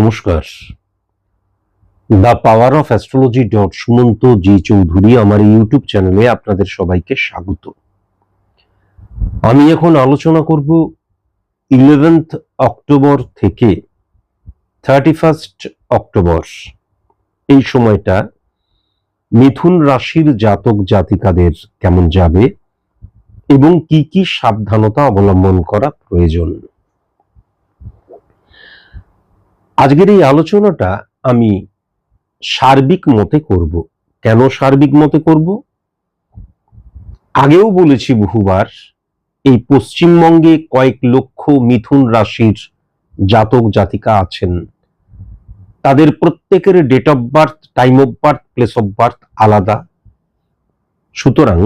নমস্কার। The power of astrology dot Sumanta G Chowdhury আমার YouTube চ্যানেলে আপনাদের সবাইকে স্বাগত। আমি এখন আলোচনা করব ইলেভেন্থ অক্টোবর থেকে থার্টি ফার্স্ট অক্টোবর এই সময়টা মিথুন রাশির জাতক জাতিকাদের কেমন যাবে এবং কি কি সাবধানতা অবলম্বন করা প্রয়োজন। আজকের এই আলোচনাটা আমি সার্বিক মতে করব। কেন সার্বিক মতে করব? আগেও বলেছি বহুবার, এই পশ্চিমবঙ্গে কয়েক লক্ষ মিথুন রাশির জাতক জাতিকা আছেন। তাদের প্রত্যেকের date of birth time of birth place of birth আলাদা। সুতরাং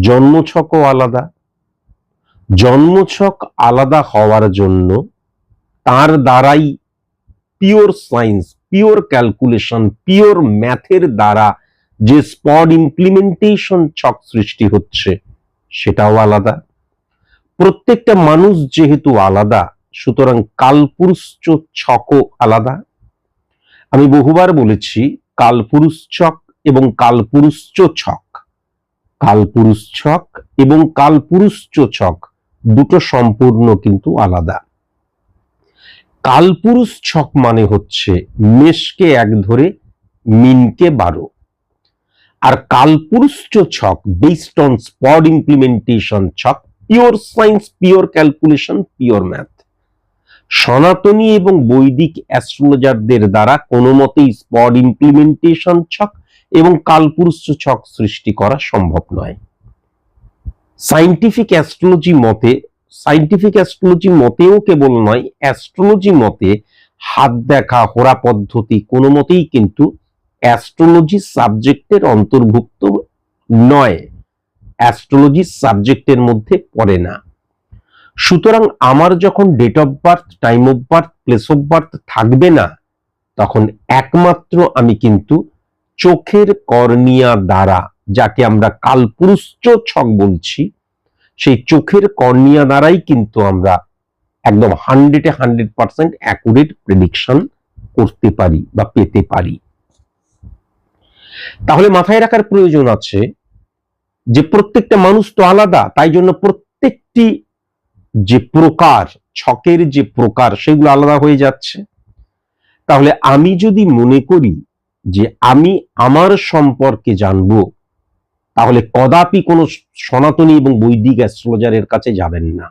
জন্মছকও আলাদা। জন্মছক আলাদা হওয়ার জন্য তার দ্বারাই pure science pure calculation pure ম্যাথের দ্বারা যে স্পট ইমপ্লিমেন্টেশন ছক সৃষ্টি হচ্ছে, সেটাও আলাদা। প্রত্যেকটা মানুষ যেহেতু আলাদা, সুতরাং কালপুরুষ ছকও আলাদা। আমি বহুবার বলেছি, কালপুরুষ ছক এবং কালপুরুষ ছক কালপুরুষ ছক এবং কালপুরুষ ছক দুটো সম্পূর্ণ কিন্তু আলাদা। কালপুরুষ ছক মানে হচ্ছে মেষকে এক ধরে, মিনকে বারো। আর কালপুরুষ ছক বেসড অন স্পট ইমপ্লিমেন্টেশন ছক pure science pure calculation pure math সনাতনী এবং বৈদিক অ্যাস্ট্রোলজারদের দ্বারা কোনো মতেই স্পট ইমপ্লিমেন্টেশন ছক এবং কালপুরুষ ছক সৃষ্টি করা সম্ভব নয়। সাইন্টিফিক অ্যাস্ট্রোলজি মতে সাইন্টিফিক অ্যাস্ট্রোলজি মতেও কেবল নয় অ্যাস্ট্রোলজি মতে হাত দেখা, হোরা পদ্ধতি কোনো মতেই কিন্তু অ্যাস্ট্রোলজি সাবজেক্টের অন্তর্ভুক্ত নয়। অ্যাস্ট্রোলজি সাবজেক্টের মধ্যে পড়ে না। সুতরাং আমার যখন date of birth time of birth place of birth থাকবে না, তখন একমাত্র আমি কিন্তু চোখের কর্নিয়া দ্বারা, যাকে আমরা কালপুরুষ ছক বলছি সেই চোখের কর্নিয়া দ্বারাই কিন্তু আমরা একদম হান্ড্রেডে হান্ড্রেড পার্সেন্ট অ্যাকুরেট প্রেডিকশন করতে পারি বা পেতে পারি। তাহলে মাথায় রাখার প্রয়োজন আছে যে প্রত্যেকটা মানুষ তো আলাদা, তাই জন্য প্রত্যেকটি যে প্রকার, ছকের যে প্রকার, সেগুলো আলাদা হয়ে যাচ্ছে। তাহলে আমি যদি মনে করি যে আমি আমার সম্পর্কে জানব তাহলে কদাপি কোনো সনাতনী এবং বৈদিক অ্যাস্ট্রোলজারের কাছে যাবেন না।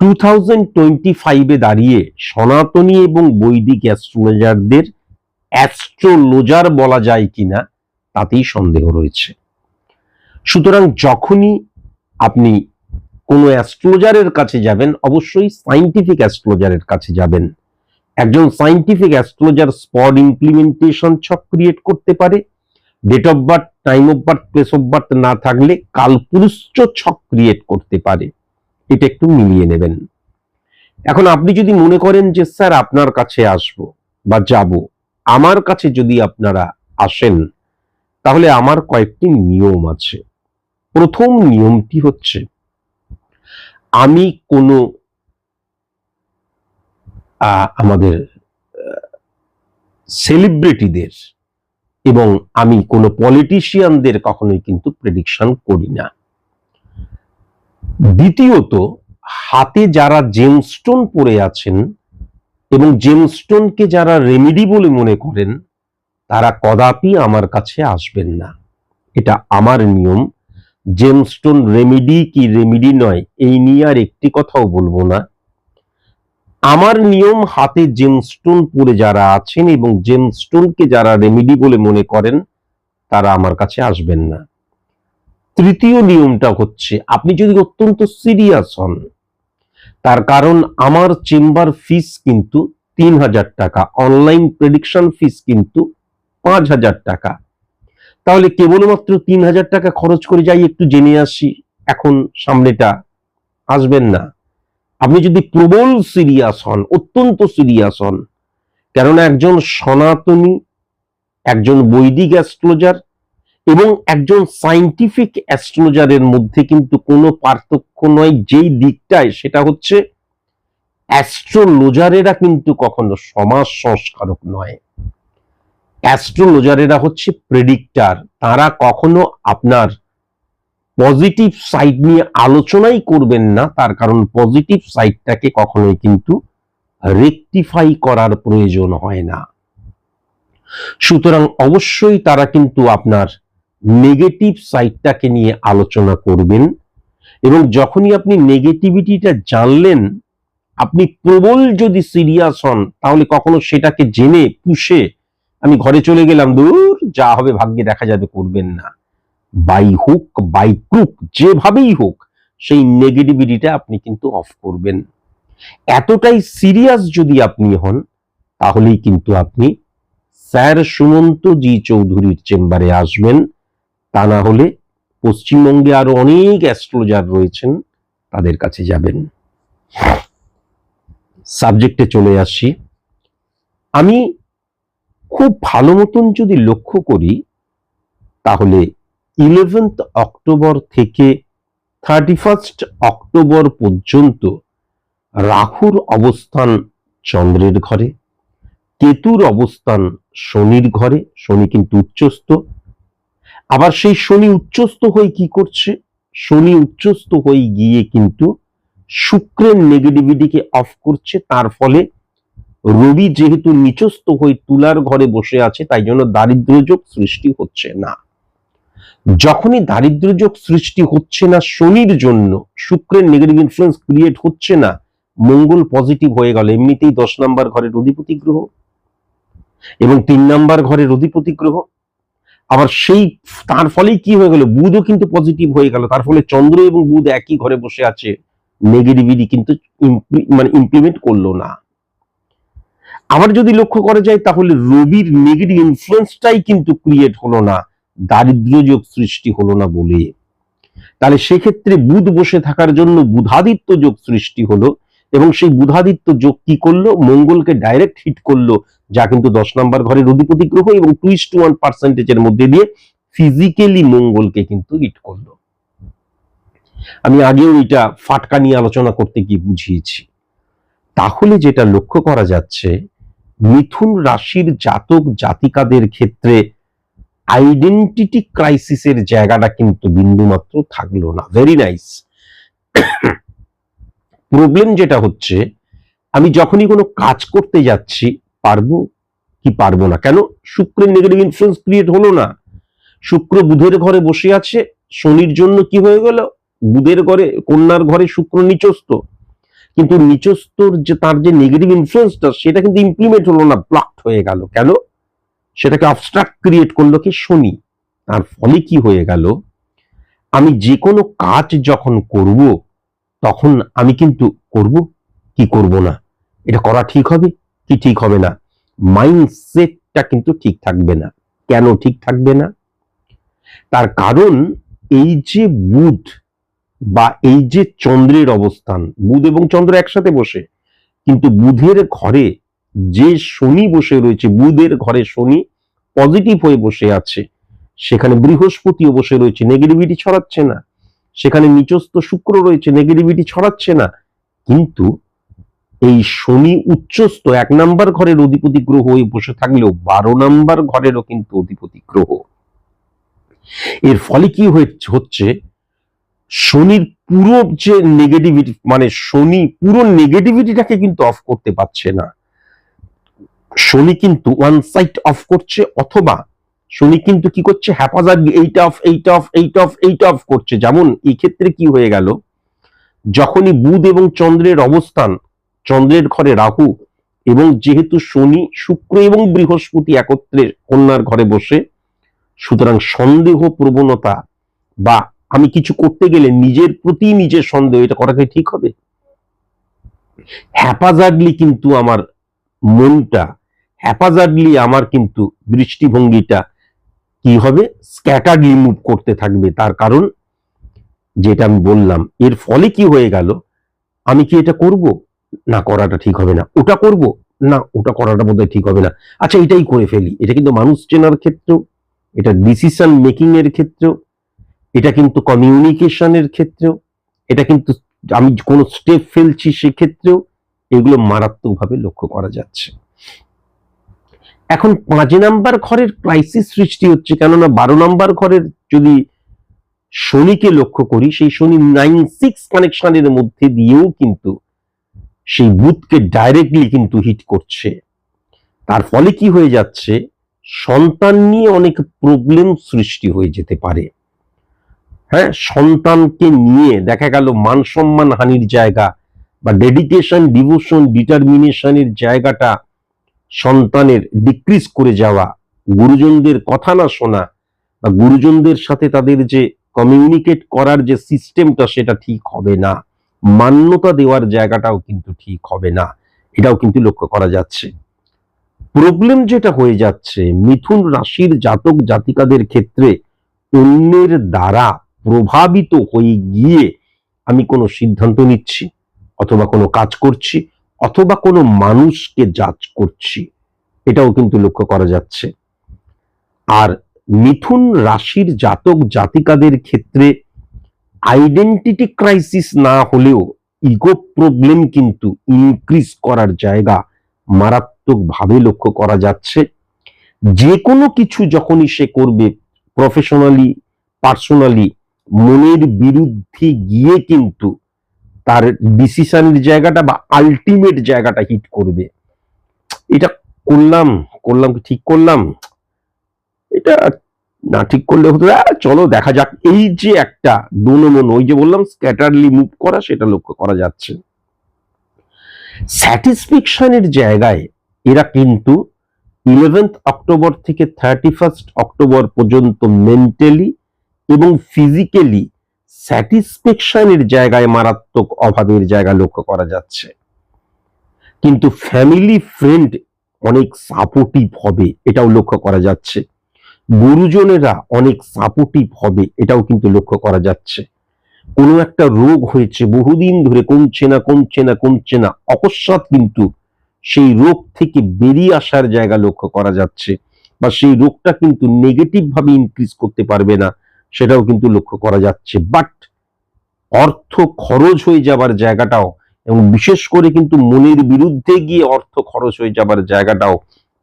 টু থাউজেন্ড টোয়েন্টি ফাইভে দাঁড়িয়ে সনাতনী এবং বৈদিক অ্যাস্ট্রোলজারদের অ্যাস্ট্রোলজার বলা যায় কিনা তাতেই সন্দেহ রয়েছে। সুতরাং যখনই আপনি কোনো অ্যাস্ট্রোলজারের কাছে যাবেন, অবশ্যই সাইন্টিফিক অ্যাস্ট্রোলজারের কাছে যাবেন। একজন সাইন্টিফিক অ্যাস্ট্রোলজার স্পট ইমপ্লিমেন্টেশন ছক ক্রিয়েট করতে পারে। Date of birth time of birth place of birth না থাকলে কালপুরুষ ছক ক্রিয়েট করতে পারে। এটা একটু মিলিয়ে নেবেন। এখন আপনি যদি মনে করেন যে, স্যার, আপনার কাছে আসব বা যাব। আমার কাছে যদি আপনারা আসেন, তাহলে আমার কয়েকটি নিয়ম আছে। প্রথম নিয়মটি হচ্ছে, আমি কোনো আমাদের সেলিব্রিটিদের এবং আমি কোনো পলিটিশিয়ানদের কখনোই কিন্তু প্রেডিকশন করি না। দ্বিতীয়ত, হাতে যারা জেমস্টোন পরে আছেন এবং জেমস্টোনকে যারা রেমিডি বলে মনে করেন, তারা কদাপি আমার কাছে আসবেন না। এটা আমার নিয়ম। জেমস্টোন রেমিডি কি রেমিডি নয়, এই নিয়ে আর একটি কথাও বলব না। আমার নিয়ম হাতে জেমস্টোন পরে যারা আছেন এবং জেমস্টোনকে যারা রেমিডি বলে মনে করেন, তারা আমার কাছে আসবেন না। তৃতীয় নিয়মটা হচ্ছে, আপনি যদি অত্যন্ত সিরিয়াস হন, তার কারণ আমার চেম্বার ফিস কিন্তু তিন হাজার টাকা অনলাইন প্রেডিকশন ফিস কিন্তু পাঁচ হাজার টাকা। তাহলে কেবলমাত্র তিন হাজার টাকা খরচ করে যাই, একটু জেনে আসি, এখন সামনেটা আসবেন না। আপনি যদি প্রবল সিরিয়াস হন, অত্যন্ত সিরিয়াস হন, কেননা একজন সনাতনী, একজন বৈদিক অ্যাস্ট্রোলজার এবং একজন সাইন্টিফিক অ্যাস্ট্রোলজারের মধ্যে কিন্তু কোনো পার্থক্য নয়। যেই দিকটায় সেটা হচ্ছে অ্যাস্ট্রোলজারেরা কিন্তু কখনো সমাজ সংস্কারক নয়। অ্যাস্ট্রোলজারেরা হচ্ছে প্রেডিক্টার। তারা কখনো আপনার পজিটিভ সাইড নিয়ে আলোচনাই করবেন না, তার কারণ পজিটিভ সাইডটাকে কখনোই কিন্তু রেকটিফাই করার প্রয়োজন হয় না। সুতরাং অবশ্যই তারা কিন্তু আপনার নেগেটিভ সাইডটাকে নিয়ে আলোচনা করবেন এবং যখনই আপনি নেগেটিভিটিটা জানলেন, আপনি প্রবল যদি সিরিয়াস হন, তাহলে কখনো সেটাকে জেনে, পুষে, আমি ঘরে চলে গেলাম, দূর, যা হবে ভাগ্যে দেখা যাবে, করবেন না। বাই হুক বাই ক্রুক যেভাবেই হোক, সেই নেগেটিভিটিটা আপনি কিন্তু অফ করবেন। এতটাই সিরিয়াস যদি আপনি হন, তাহলেই কিন্তু আপনি স্যার সুমন্ত জি চৌধুরীর চেম্বারে আসবেন। তা না হলে পশ্চিমবঙ্গে আরও অনেক অ্যাস্ট্রোলজার রয়েছেন, তাদের কাছে যাবেন। সাবজেক্টে চলে আসি। আমি খুব ভালো মতন যদি লক্ষ্য করি, তাহলে ইলেভেন্থ অক্টোবর থেকে থার্টি ফার্স্ট অক্টোবর পর্যন্ত রাহুর অবস্থান চন্দ্রের ঘরে, কেতুর অবস্থান শনির ঘরে, শনি কিন্তু উচ্চস্থ। আবার সেই শনি উচ্চস্থ হয়ে কি করছে? শনি উচ্চস্থ হয়ে গিয়ে কিন্তু শুক্রের নেগেটিভিটিকে অফ করছে। তার ফলে রবি যেহেতু নিচস্থ হয়ে তুলার ঘরে বসে আছে, তাই জন্য দারিদ্র্যযোগ সৃষ্টি হচ্ছে না। যখনই দারিদ্র্যযোগ সৃষ্টি হচ্ছে না শনির জন্য, শুক্রের নেগেটিভ ইনফ্লুয়েন্স ক্রিয়েট হচ্ছে না, মঙ্গল পজিটিভ হয়ে গেল। এমনিতেই দশ নাম্বার ঘরের অধিপতি গ্রহ এবং তিন নাম্বার ঘরের অধিপতি গ্রহ। আবার সেই, তার ফলেই কি হয়ে গেল? বুধও কিন্তু পজিটিভ হয়ে গেল। তার ফলে চন্দ্র এবং বুধ একই ঘরে বসে আছে। নেগেটিভিটি কিন্তু মানে ইমপ্লিমেন্ট করল না। আবার যদি লক্ষ্য করা যায়, তাহলে রবির নেগেটিভ ইনফ্লুয়েন্সটাই কিন্তু ক্রিয়েট হলো না। দারিদ্র্য যোগ সৃষ্টি হলো না বলে। তাহলে সেক্ষেত্রে বুধ বসে থাকার জন্য বুধাদিত্য যোগ সৃষ্টি হলো এবং সেই বুধাদিত্য যোগ কি করল? মঙ্গলকে ডাইরেক্ট হিট করল, যা কিন্তু দশ নম্বর ঘরের অধিপতি গ্রহ এবং টুইস্ট ওয়ান পার্সেন্টেজের মধ্যে দিয়ে ফিজিক্যালি মঙ্গলকে কিন্তু হিট করল। আমি আগেও এটা ফাটকা নিয়ে আলোচনা করতে গিয়ে বুঝিয়েছি। তাহলে যেটা লক্ষ্য করা যাচ্ছে, মিথুন রাশির জাতক জাতিকাদের ক্ষেত্রে আইডেন্টিটি ক্রাইসিসের জায়গাটা কিন্তু বিন্দুমাত্র থাকল না। ভেরি নাইস প্রবলেম যেটা হচ্ছে, আমি যখনই কোনো কাজ করতে যাচ্ছি, পারব কি পারব না? কেন? শুক্রের নেগেটিভ ইনফ্লুয়েন্স ক্রিয়েট হলো না। শুক্র বুধের ঘরে বসে আছে, শনির জন্য কি হয়ে গেল? বুধের ঘরে, কন্যার ঘরে শুক্র নিচস্ত কিন্তু নিচস্তর যে, তার যে নেগেটিভ ইনফ্লুয়েন্সটা সেটা কিন্তু ইমপ্লিমেন্ট হলো না ব্লকড হয়ে গেল। কেন? সেটাকে অবস্ট্রাক্ট ক্রিয়েট করল কি শনি তার ফলে কি হয়ে গেল, আমি যে কোনো কাজ যখন করব, তখন আমি কিন্তু করব কি করব না। এটা করা ঠিক হবে কি ঠিক হবে না? মাইন্ডসেটটা কিন্তু ঠিক থাকবে না। কেন ঠিক থাকবে না? তার কারণ এই যে বুধ বা এই যে চন্দ্রের অবস্থান, বুধ এবং চন্দ্র একসাথে বসে, কিন্তু বুধের ঘরে যে শনি বসে রয়েছে, বুধের ঘরে শনি পজিটিভ হয়ে বসে আছে, সেখানে বৃহস্পতিও বসে রয়েছে নেগেটিভিটি ছড়াচ্ছে না, সেখানে নিচস্থ শুক্র রয়েছে নেগেটিভিটি ছড়াচ্ছে না, কিন্তু এই শনি উচ্চস্থ এক নাম্বার ঘরের অধিপতি গ্রহ হয়ে বসে থাকলেও বারো নাম্বার ঘরেরও কিন্তু অধিপতি গ্রহ। এর ফলে কি হচ্ছে? শনির পুরো যে নেগেটিভিটি মানে শনি পুরো নেগেটিভিটিটাকে কিন্তু অফ করতে পারছে না। শনি কিন্তু ওয়ান সাইড অফ করছে অথবা শনি কিন্তু কি করছে হ্যাপাজার এইটা অফ এইটা অফ এইটা অফ এইটা অফ করছে। যেমন এই ক্ষেত্রে কি হয়ে গেল? যখনই বুধ এবং চন্দ্রের অবস্থান, চন্দ্রের ঘরে রাহু এবং যেহেতু শনি শুক্র এবং বৃহস্পতি একত্রে কন্যার ঘরে বসে, সুতরাং সন্দেহ প্রবণতা বা আমি কিছু করতে গেলে নিজের প্রতি নিজের সন্দেহ, এটা করাকে ঠিক হবে? হ্যাপাজার্ডলি কিন্তু আমার মনটা হ্যাপাজার্ডলি আমার কিন্তু দৃষ্টিভঙ্গিটা কি হবে? স্ক্যাটারলি মুভ করতে থাকবে। তার কারণ যেটা আমি বললাম, এর ফলে কি হয়ে গেল? আমি কি এটা করব? না, করাটা ঠিক হবে না। ওটা করব? না, ওটা করাটা বোধহয় ঠিক হবে না। আচ্ছা এটাই করে ফেলি। এটা কিন্তু মানুষ চেনার ক্ষেত্রেও, এটা ডিসিশন মেকিং এর ক্ষেত্রেও, এটা কিন্তু কমিউনিকেশনের ক্ষেত্রেও, এটা কিন্তু আমি কোনো স্টেপ ফেলছি সেক্ষেত্রেও, এগুলো মারাত্মকভাবে লক্ষ্য করা যাচ্ছে। এখন পাঁচ নাম্বার ঘরের ক্রাইসিস সৃষ্টি হচ্ছে, কেননা বারো নাম্বার ঘরের যদি শনিকে লক্ষ্য করি, সেই শনি নাইন সিক্স কানেকশনের মধ্যে দিয়েও কিন্তু সেই বুথকে ডাইরেক্টলি কিন্তু হিট করছে। তার ফলে কি হয়ে যাচ্ছে? সন্তান নিয়ে অনেক প্রবলেম সৃষ্টি হয়ে যেতে পারে। হ্যাঁ সন্তানকে নিয়ে দেখা গেল মান সম্মান হানির জায়গা বা ডেডিকেশন ডিভোশন ডিটারমিনেশনের জায়গাটা সন্তানের ডিক্রিজ করে যাওয়া, গুরুজনদের কথা না শোনা বা গুরুজনদের সাথে তাদের যে কমিউনিকেট করার যে সিস্টেমটা সেটা ঠিক হবে না। মান্যতা দেওয়ার জায়গাটাও কিন্তু ঠিক হবে না। এটাও কিন্তু লক্ষ্য করা যাচ্ছে। প্রবলেম যেটা হয়ে যাচ্ছে, মিথুন রাশির জাতক জাতিকাদের ক্ষেত্রে অন্যের দ্বারা প্রভাবিত হয়ে গিয়ে আমি কোনো সিদ্ধান্ত নিচ্ছি অথবা কোনো কাজ করছি অথবা কোনো মানুষকে জাজ করছি, এটাও কিন্তু লক্ষ্য করা যাচ্ছে। আর মিথুন রাশির জাতক জাতিকাদের ক্ষেত্রে আইডেন্টিটি ক্রাইসিস না হলেও ইগো প্রবলেম কিন্তু ইনক্রিজ করার জায়গা মারাত্মকভাবে লক্ষ্য করা যাচ্ছে। যে কোনো কিছু যখনই সে করবে প্রফেশনালি পার্সোনালি মনের বিরুদ্ধে গিয়ে কিন্তু তার ডিসিশনের জায়গাটা বা আলটিমেট জায়গাটা হিট করবে। এটা করলাম করলাম ঠিক করলাম? এটা না ঠিক করলে হতো চলো দেখা যাক। এই যে একটা দোনমন ওই যে বললাম স্ক্যাটারলি মুভ করা, সেটা লক্ষ্য করা যাচ্ছে। স্যাটিসফ্যাকশনের জায়গায় এরা কিন্তু ইলেভেন্থ অক্টোবর থেকে থার্টি ফার্স্ট অক্টোবর পর্যন্ত মেন্টালি এবং ফিজিক্যালি স্যাটিসফ্যাকশনের জায়গায় মারাত্মক অভাবের জায়গা লক্ষ্য করা যাচ্ছে। কিন্তু ফ্যামিলি ফ্রেন্ড অনেক সাপোর্টিভ হবে, এটাও লক্ষ্য করা যাচ্ছে। গুরুজনেরা অনেক সাপোর্টিভ হবে, এটাও কিন্তু লক্ষ্য করা যাচ্ছে। কোনো একটা রোগ হয়েছে, বহুদিন ধরে কমছে না কমছে না কমছে না, অকস্মাৎ কিন্তু সেই রোগ থেকে বেরিয়ে আসার জায়গা লক্ষ্য করা যাচ্ছে, বা সেই রোগটা কিন্তু নেগেটিভ ভাবে ইনক্রিজ করতে পারবে না। সেটাও কিন্তু লক্ষ্য করা যাচ্ছে। বাট অর্থ খরচ হয়ে যাবার জায়গাটাও এবং বিশেষ করে কিন্তু মনের বিরুদ্ধে গিয়ে অর্থ খরচ হয়ে যাবার জায়গাটাও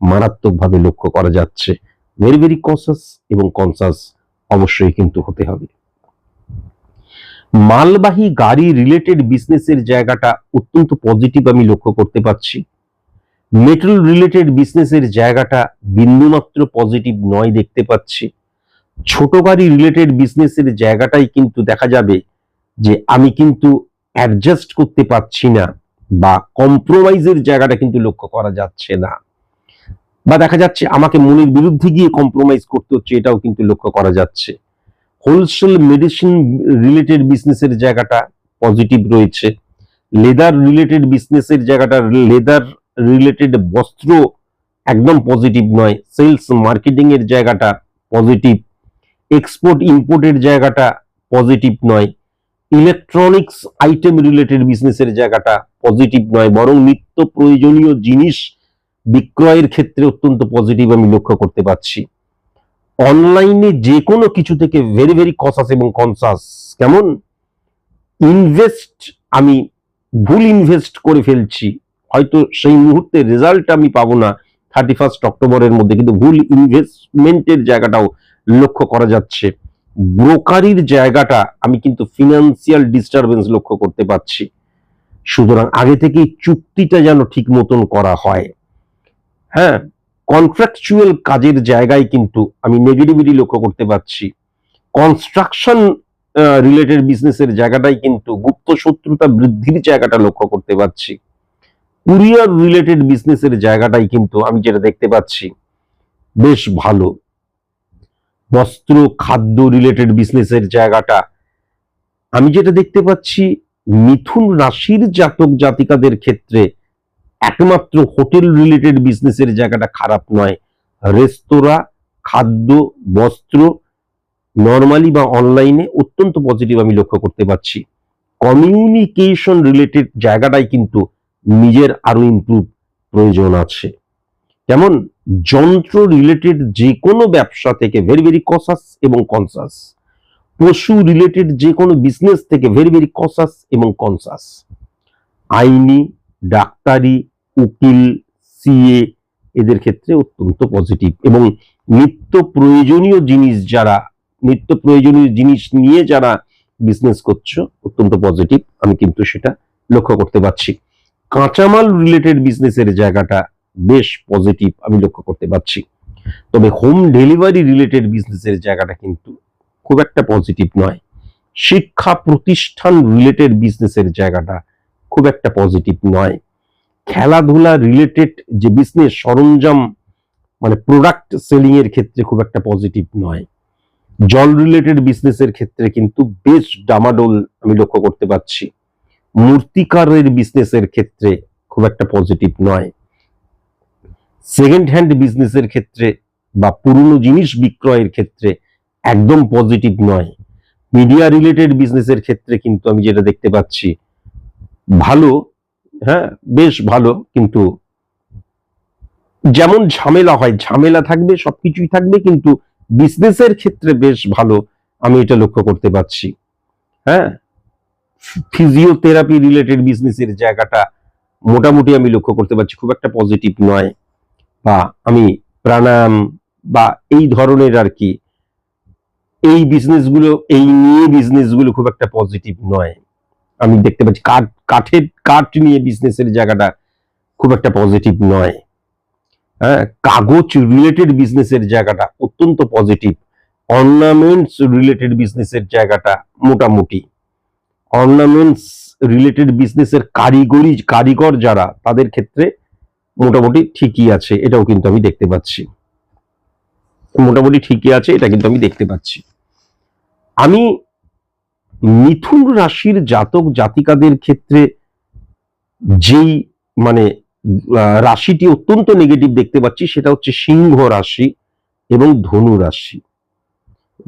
মারাত্মকভাবে লক্ষ্য করা যাচ্ছে। ভেরি ভেরি কনসাস এবং কনসাস অবশ্যই কিন্তু হতে হবে। মালবাহী গাড়ি রিলেটেড বিজনেসের জায়গাটা অত্যন্ত পজিটিভ আমি লক্ষ্য করতে পারছি। মেটাল রিলেটেড বিজনেসের জায়গাটা বিন্দুমাত্র পজিটিভ নয় দেখতে পাচ্ছি। ছোট গাড়ি রিলেটেড বিজনেসের জায়গাটাই কিন্তু দেখা যাবে যে আমি কিন্তু অ্যাডজাস্ট করতে পারছি না বা কম্প্রোমাইজের জায়গাটা কিন্তু লক্ষ্য করা যাচ্ছে না। বা দেখা যাচ্ছে আমাকে মনের বিরুদ্ধে গিয়ে কম্প্রোমাইজ করতে হচ্ছে, এটাও কিন্তু লক্ষ্য করা যাচ্ছে। হোলসেল মেডিসিন রিলেটেড বিজনেসের জায়গাটা পজিটিভ রয়েছে। লেদার রিলেটেড বিজনেসের জায়গাটা লেদার রিলেটেড বস্ত্র একদম পজিটিভ নয়। সেলস মার্কেটিং এর জায়গাটা পজিটিভ এক্সপোর্ট ইম্পোর্টের জায়গাটা পজিটিভ নয়। ইলেকট্রনিক্স আইটেম রিলেটেড বিজনেসের জায়গাটা পজিটিভ নয়। বরং নিত্য প্রয়োজনীয় জিনিস বিক্রয়ের ক্ষেত্রে অত্যন্ত পজিটিভ আমি লক্ষ্য করতে পারছি। অনলাইনে যে কোনো কিছু থেকে ভেরি ভেরি কসাস এবং কনসাস কেমন? ইনভেস্ট আমি ভুল ইনভেস্ট করে ফেলছি। হয়তো সেই মুহূর্তে রেজাল্ট আমি পাবো না। থার্টি ফার্স্ট অক্টোবরের মধ্যে। কিন্তু ভুল ইনভেস্টমেন্টের জায়গাটাও লক্ষ্য করা যাচ্ছে। ব্রোকারির জায়গাটা আমি কিন্তু ফিনান্সিয়াল ডিস্টারবেন্স লক্ষ্য করতে পারছি। সুতরাং আগে থেকেই চুক্তিটা যেন ঠিক মতন করা হয়। হ্যাঁ কন্ট্রাকচুয়াল কাজের জায়গায় কিন্তু আমি নেগেটিভিটি লক্ষ্য করতে পারছি। কনস্ট্রাকশন রিলেটেড বিজনেসের জায়গাটাই কিন্তু গুপ্ত শত্রুতা বৃদ্ধির জায়গাটা লক্ষ্য করতে পারছি। কুরিয়ার রিলেটেড বিজনেসের জায়গাটাই কিন্তু আমি যেটা দেখতে পাচ্ছি, বেশ ভালো। বস্ত্র, খাদ্য রিলেটেড বিজনেসের জায়গাটা। আমি যেটা দেখতে পাচ্ছি, মিথুন রাশির জাতক জাতিকাদের ক্ষেত্রে একমাত্র হোটেল রিলেটেড বিজনেসের জায়গাটা খারাপ নয়। রেস্তোরাঁ, খাদ্য, বস্ত্র নর্মালি বা অনলাইনে অত্যন্ত পজিটিভ আমি লক্ষ্য করতে পারছি। কমিউনিকেশন রিলেটেড জায়গাটাই কিন্তু নিজের আরও ইমপ্রুভ প্রয়োজন আছে। যেমন যন্ত্র রিলেটেড যে কোনো ব্যবসা থেকে ভেরি ভেরি কসাস এবং কনসাস পশু রিলেটেড যে কোনো বিজনেস থেকে ভেরি ভেরি কসাস এবং কনসাস আইনি, ডাক্তারি, উকিল সিএ এদের ক্ষেত্রে অত্যন্ত পজিটিভ এবং নিত্য প্রয়োজনীয় জিনিস যারা, নিত্য প্রয়োজনীয় জিনিস নিয়ে যারা বিজনেস করছ, অত্যন্ত পজিটিভ আমি কিন্তু সেটা লক্ষ্য করতে পারছি। কাঁচামাল রিলেটেড বিজনেসের জায়গাটা বেশ পজিটিভ আমি লক্ষ্য করতে পারছি। তবে হোম ডেলিভারি রিলেটেড বিজনেসের জায়গাটা কিন্তু খুব একটা পজিটিভ নয়। শিক্ষা প্রতিষ্ঠান রিলেটেড বিজনেসের জায়গাটা খুব একটা পজিটিভ নয়। খেলাধুলা রিলেটেড যে বিজনেস সরঞ্জাম মানে প্রোডাক্ট সেলিং এর ক্ষেত্রে খুব একটা পজিটিভ নয়। জল রিলেটেড বিজনেসের ক্ষেত্রে কিন্তু বেশ ডামাডোল আমি লক্ষ্য করতে পারছি। মূর্তিকারের বিজনেসের ক্ষেত্রে খুব একটা পজিটিভ নয়। সেকেন্ড হ্যান্ড বিজনেসের ক্ষেত্রে বা পুরনো জিনিস বিক্রয়ের ক্ষেত্রে একদম পজিটিভ নয়। মিডিয়া রিলেটেড বিজনেসের ক্ষেত্রে কিন্তু আমি যেটা দেখতে পাচ্ছি, ভালো হ্যাঁ বেশ ভালো, কিন্তু যেমন ঝামেলা হয়, ঝামেলা থাকবে, সবকিছুই থাকবে, কিন্তু বিজনেসের ক্ষেত্রে বেশ ভালো, আমি এটা লক্ষ্য করতে পারছি। হ্যাঁ ফিজিওথেরাপি রিলেটেড বিজনেসের জায়গাটা মোটামুটি আমি লক্ষ্য করতে পারছি, খুব একটা পজিটিভ নয়। বা আমি প্রাণায়াম বা এই ধরনের আর কি, এই বিজনেসগুলো এই নিয়ে বিজনেসগুলো খুব একটা পজিটিভ নয়। আমি দেখতে পাচ্ছি কাঠ, কাঠের, কাঠ নিয়ে বিজনেসের জায়গাটা খুব একটা পজিটিভ নয়। হ্যাঁ কাগজ রিলেটেড বিজনেসের জায়গাটা অত্যন্ত পজিটিভ অর্নামেন্টস রিলেটেড বিজনেসের জায়গাটা মোটামুটি। অর্নামেন্টস রিলেটেড বিজনেসের কারিগরি, কারিগর যারা, তাদের ক্ষেত্রে মোটামুটি ঠিকই আছে, এটাও কিন্তু আমি দেখতে পাচ্ছি। মোটামুটি ঠিকই আছে, এটা কিন্তু আমি দেখতে পাচ্ছি। আমি মিথুন রাশির জাতক জাতিকাদের ক্ষেত্রে যেই মানে রাশিটি অত্যন্ত নেগেটিভ দেখতে পাচ্ছি, সেটা হচ্ছে সিংহ রাশি এবং ধনু রাশি।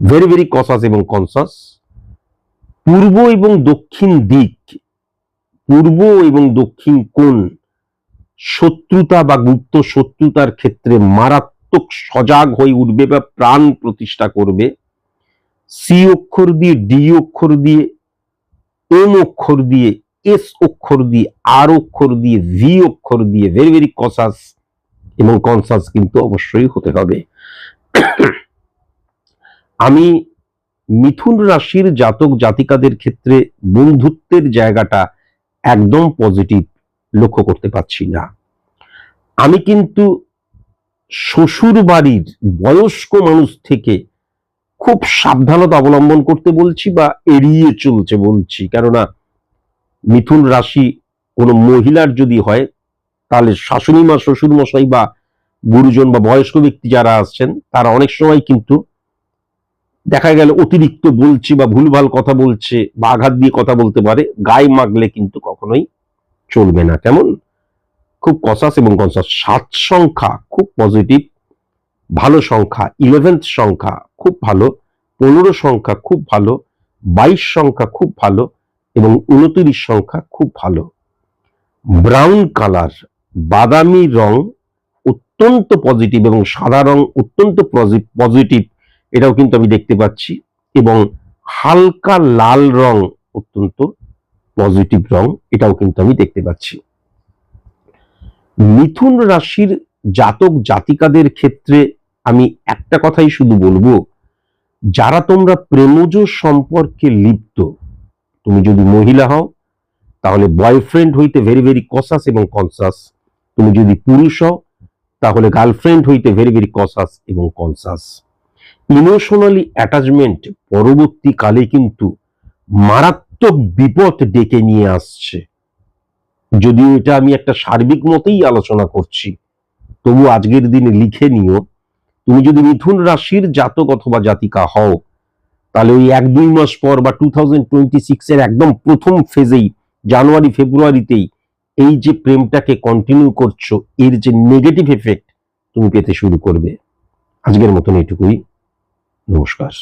ভেরি ভেরি কসাস এবং কনসাস পূর্ব এবং দক্ষিণ দিক, পূর্ব এবং দক্ষিণ কোণ শত্রুতা বা গুপ্ত শত্রুতার ক্ষেত্রে মারাত্মক সজাগ হয়ে উঠবে বা প্রাণ প্রতিষ্ঠা করবে। সি অক্ষর দিয়ে ডি অক্ষর দিয়ে এম অক্ষর দিয়ে এস অক্ষর দিয়ে আর অক্ষর দিয়ে ভি অক্ষর দিয়ে ভেরি ভেরি কসাস এবং কনসাস কিন্তু অবশ্যই হতে হবে। আমি মিথুন রাশির জাতক জাতিকাদের ক্ষেত্রে বন্ধুত্বের জায়গাটা একদম পজিটিভ লক্ষ্য করতে পারছি না। আমি কিন্তু শ্বশুর বাড়ির বয়স্ক মানুষ থেকে খুব সাবধানতা অবলম্বন করতে বলছি বা এড়িয়ে চলছে বলছি। কেননা মিথুন রাশি কোনো মহিলার যদি হয়, তাহলে শাশুড়ি মা শ্বশুর মশাই বা গুরুজন বা বয়স্ক ব্যক্তি যারা আসছেন তারা অনেক সময় কিন্তু দেখা গেল অতিরিক্ত বলছি বা ভুলভাল কথা বলছে বা আঘাত দিয়ে কথা বলতে পারে। গায়ে মাগলে কিন্তু কখনোই চলবে না। কেমন? খুব কসাস এবং কনসাস সাত সংখ্যা, খুব পজিটিভ ভালো সংখ্যা ইলেভেন্থ সংখ্যা, খুব ভালো। পনেরো সংখ্যা, খুব ভালো। বাইশ সংখ্যা, খুব ভালো। এবং উনত্রিশ সংখ্যা, খুব ভালো। ব্রাউন কালার বাদামি রং অত্যন্ত পজিটিভ এবং সাদা রং অত্যন্ত পজিটিভ এটাও কিন্তু আমি দেখতে পাচ্ছি। এবং হালকা লাল রং অত্যন্ত পজিটিভ রং, এটাও কিন্তু আমি দেখতে পাচ্ছি। মিথুন রাশির জাতক জাতিকাদের ক্ষেত্রে আমি একটা কথাই শুধু বলব, যারা তোমরা প্রেমজ সম্পর্কে লিপ্ত, তুমি যদি মহিলা হও, তাহলে বয়ফ্রেন্ড হইতে ভেরি ভেরি কসাস এবং কনসাস তুমি যদি পুরুষ হও, তাহলে গার্লফ্রেন্ড হইতে ভেরি ভেরি কসাস এবং কনসাস ইমোশনালি অ্যাটাচমেন্ট পরবর্তীকালে কিন্তু মারাত্মক বিপদ ডেকে নিয়ে আসছে। যদিও এটা আমি একটা সার্বিক মতেই আলোচনা করছি। তবু আজকের দিনে লিখে নিও, তুমি যদি মিথুন রাশির জাতক অথবা জাতিকা হও, তাহলে ওই এক দুই মাস পর বা টু থাউজেন্ড টোয়েন্টি একদম প্রথম ফেজেই জানুয়ারি, ফেব্রুয়ারিতেই এই যে প্রেমটাকে কন্টিনিউ করছ, এর যে নেগেটিভ এফেক্ট তুমি পেতে শুরু করবে। আজকের মতন এটুকুই। নমস্কার।